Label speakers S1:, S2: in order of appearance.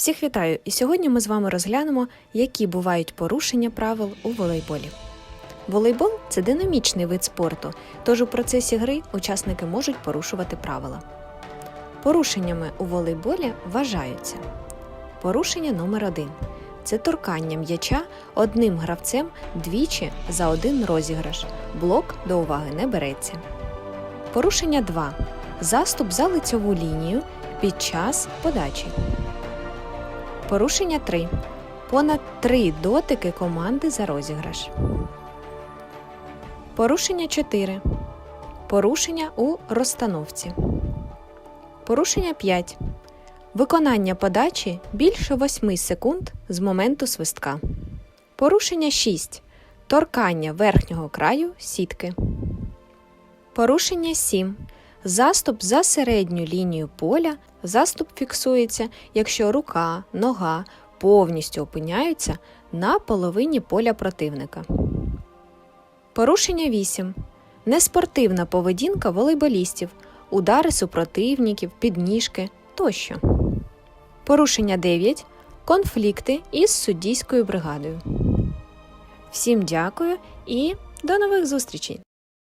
S1: Всіх вітаю! І сьогодні ми з вами розглянемо, які бувають порушення правил у волейболі. Волейбол це динамічний вид спорту, тож у процесі гри учасники можуть порушувати правила. Порушеннями у волейболі вважаються порушення номер 1 це торкання м'яча одним гравцем двічі за один розіграш. Блок до уваги не береться. Порушення 2 заступ за лицьову лінію під час подачі. Порушення 3. Понад 3 дотики команди за розіграш. Порушення 4. Порушення у розстановці. Порушення 5. Виконання подачі більше 8 секунд з моменту свистка. Порушення 6. Торкання верхнього краю сітки. Порушення 7. Заступ за середню лінію поля. Заступ фіксується, якщо рука, нога повністю опиняються на половині поля противника. Порушення 8. Неспортивна поведінка волейболістів, удари супротивників, підніжки тощо. Порушення 9. Конфлікти із суддійською бригадою. Всім дякую і до нових зустрічей!